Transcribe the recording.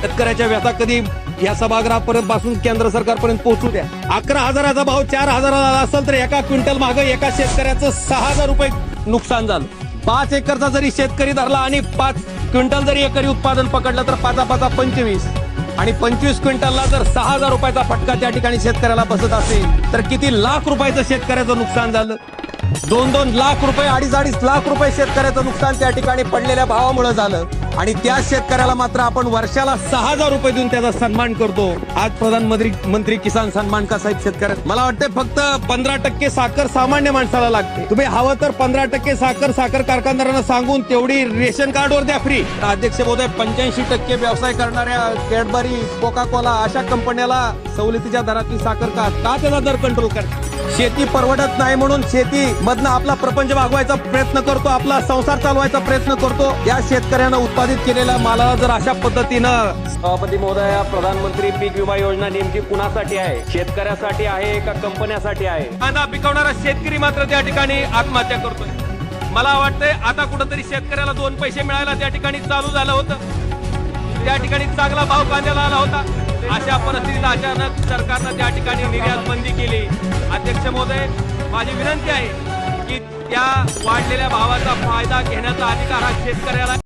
शेतकऱ्याच्या व्यथा कधी या सभागृहापर्यंत पासून केंद्र सरकारपर्यंत पोहोचू द्या. अकरा हजाराचा भाव चार हजाराला असेल तर एका क्विंटल मागे एका शेतकऱ्याचं सहा हजार रुपये नुकसान झालं. पाच एकरचा जरी शेतकरी धरला आणि पाच क्विंटल जरी एकरी उत्पादन पकडलं तर पाचा पाचा पंचवीस. आणि पंचवीस क्विंटलला जर सहा हजार रुपयाचा फटका त्या ठिकाणी शेतकऱ्याला बसत असेल तर किती लाख रुपयाचं शेतकऱ्याचं नुकसान झालं? दोन दोन लाख रुपये अडीच अडीच लाख रुपये शेतकऱ्याचं नुकसान त्या ठिकाणी पडलेल्या भावामुळे झालं. आणि त्या शेतकऱ्याला मात्र आपण वर्षाला सहा हजार रुपये देऊन त्याचा सन्मान करतो. आज प्रधानमंत्री मंत्री किसान सन्मान का साहेब शेतकऱ्या मला वाटतं फक्त पंधरा टक्के साखर सामान्य माणसाला लागते. तुम्ही हवं तर पंधरा टक्के साखर साखर कारखानदारांना सांगून तेवढी रेशन कार्डवर द्या फ्री अध्यक्ष महोदय पंच्याऐंशी टक्के व्यवसाय करणाऱ्या कॅडबरी कोका कोला अशा कंपन्याला सवलतीच्या दरातली साखर का? का त्याचा दर कंट्रोल कर शेती परवडत नाही म्हणून शेती मधनं आपला प्रपंच भागवायचा प्रयत्न करतो आपला संसार चालवायचा प्रयत्न करतो. या शेतकऱ्यानं उत्पादित केलेल्या मालाला जर अशा पद्धतीनं सभापती महोदया प्रधानमंत्री पीक विमा योजना नेमकी कुणासाठी आहे? शेतकऱ्यासाठी आहे का कंपन्यासाठी आहे? कांदा पिकवणारा शेतकरी मात्र त्या ठिकाणी आत्महत्या करतोय. मला वाटतंय आता कुठंतरी शेतकऱ्याला दोन पैसे मिळायला त्या ठिकाणी चालू झालं होतं. त्या ठिकाणी चांगला भाव कांद्याला आला होता. अशा परिस्थितीत अचानक सरकारनं त्या ठिकाणी निर्यात बंदी केली. अध्यक्ष महोदय माझी विनंती आहे की त्या वाढलेल्या भावाचा फायदा घेण्याचा अधिकार हा शेतकऱ्याला